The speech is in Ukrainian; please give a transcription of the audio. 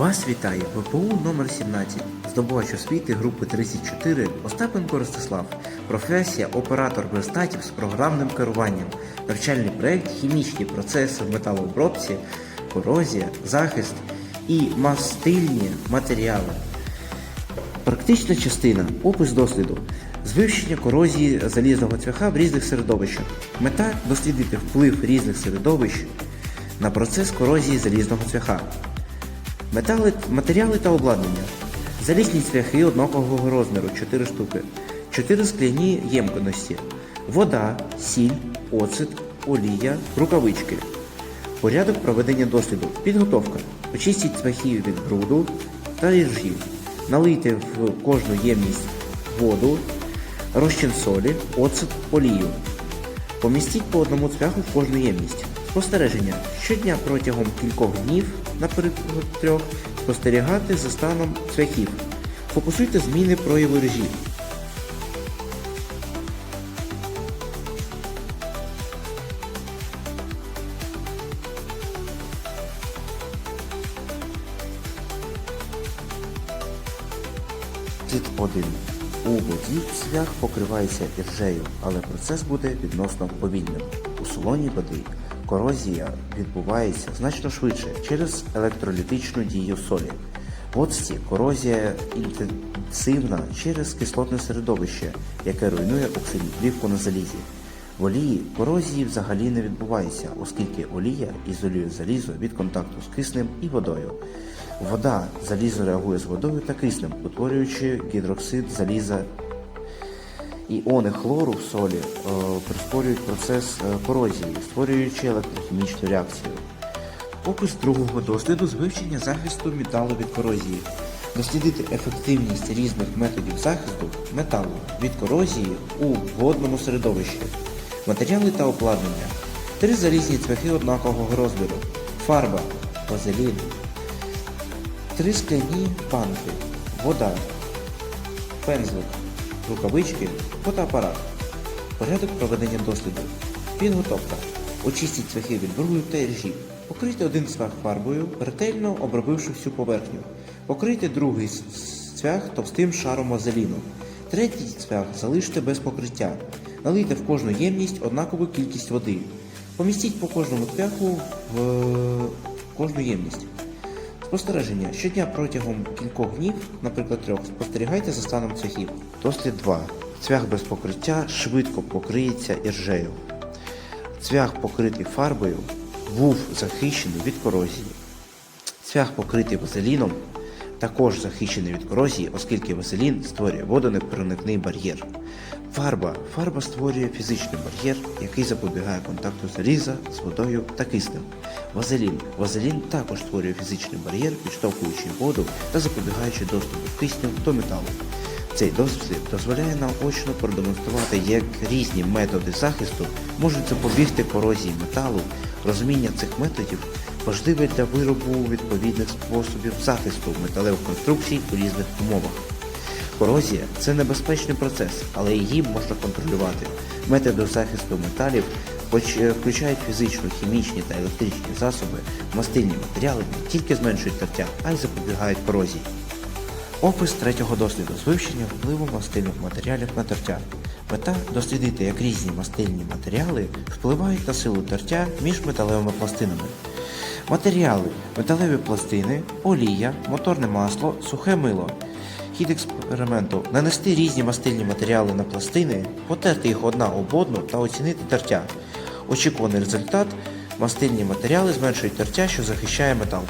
Вас вітає ВПУ номер 17 здобувач освіти групи 34 Остапенко Ростислав, професія оператор верстатів з програмним керуванням, навчальний проєкт хімічні процеси в металообробці, корозія, захист і мастильні матеріали. Практична частина опис досліду з корозії залізного цвяха в різних середовищах. Мета дослідити вплив різних середовищ на процес корозії залізного цвяха. Метали, матеріали та обладнання. Залізні цвяхи однакового розміру 4 штуки, 4 скляні ємкості, вода, сіль, оцет, олія, рукавички. Порядок проведення досліду. Підготовка. Очистіть цвяхи від бруду та іржів. Налийте в кожну ємність воду, розчин солі, оцет, олію. Помістіть по одному цвяху в кожну ємність. Спостереження. Щодня протягом кількох днів, наприклад трьох, спостерігати за станом цвяхів. Фокусуйте зміни прояву режі. Тип 1. У воді цвях покривається іржею, але процес буде відносно повільним. У солоній води корозія відбувається значно швидше через електролітичну дію солі. В оцті корозія інтенсивна через кислотне середовище, яке руйнує оксидну плівку на залізі. В олії корозії взагалі не відбувається, оскільки олія ізолює залізо від контакту з киснем і водою. Вода залізо реагує з водою та киснем, утворюючи гідроксид заліза. Іони хлору в солі е, прискорюють процес е, корозії, створюючи електрохімічну реакцію. Опис другого досліду з вивчення захисту металу від корозії. Дослідити ефективність різних методів захисту металу від корозії у водному середовищі. Матеріали та обладнання. Три залізні цвяхи однакового розміру. Фарба, вазелін. Три скляні банки. Вода. Пензлик. Рукавички. Фотоапарат. Порядок проведення досліду. Підготовка. Очистіть цвяхи від бруду та іржі. Покрийте один цвях фарбою, ретельно обробивши всю поверхню. Покрийте другий цвях товстим шаром вазеліну. Третій цвях залиште без покриття. Налийте в кожну ємність однакову кількість води. Помістіть по кожному цвяху в кожну ємність. Спостереження. Щодня протягом кількох днів, наприклад трьох, спостерігайте за станом цвяхів. Дослід 2. Цвях без покриття швидко покриється іржею. Цвях покритий фарбою був захищений від корозії. Цвях покритий вазеліном також захищений від корозії, оскільки вазелін створює водонепроникний бар'єр. Фарба. Фарба створює фізичний бар'єр, який запобігає контакту заліза з водою та киснем. Вазелін. Вазелін також створює фізичний бар'єр, підштовхуючи воду та запобігаючи доступу кисню до металу. Цей досвід дозволяє наочно продемонструвати, як різні методи захисту можуть запобігти корозії металу. Розуміння цих методів важливе для виробу відповідних способів захисту металевих конструкцій у різних умовах. Корозія це небезпечний процес, але її можна контролювати. Методи захисту металів хоч- включають фізичну, хімічні та електричні засоби, мастильні матеріали не тільки зменшують тертя, а й запобігають корозії. Опис третього досліду з вивчення впливу мастильних матеріалів на тертя. Мета дослідити, як різні мастильні матеріали впливають на силу тертя між металевими пластинами. Матеріали металеві пластини, олія, моторне масло, сухе мило. Хід експерименту нанести різні мастильні матеріали на пластини, потерти їх одна об одну та оцінити тертя. Очікуваний результат мастильні матеріали зменшують тертя, що захищає метал.